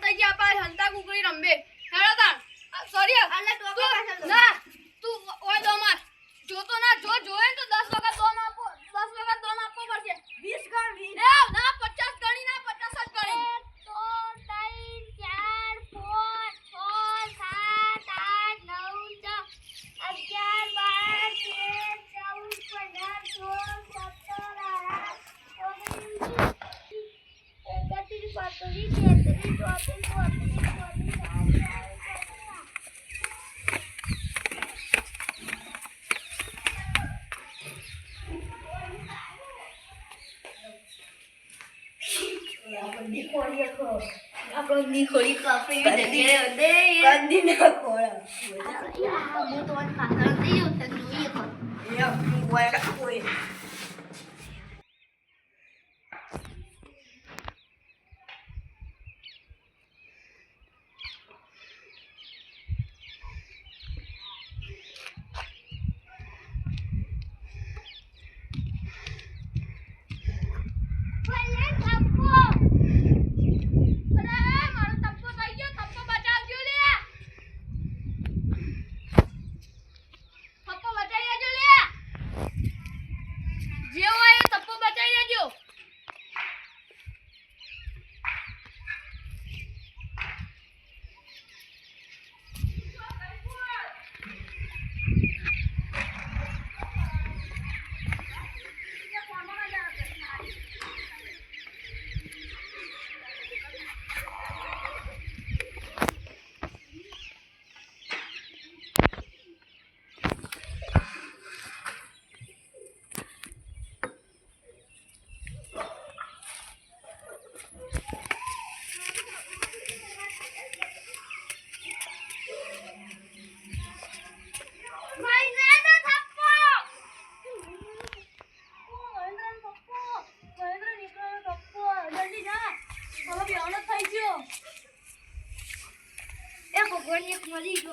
હલતા ગયા પાછ હલતા કુકડી રમબે હેડો તાણ સોરી અલ્લા ટોકા પાછળ આપણો નીકોળી કાપી દે દે કંદી ન કોળા હું તો પાછળ થઈ જાઉં તો જોઈએ પણ એ આપણું 快来看我 Огонь молитву.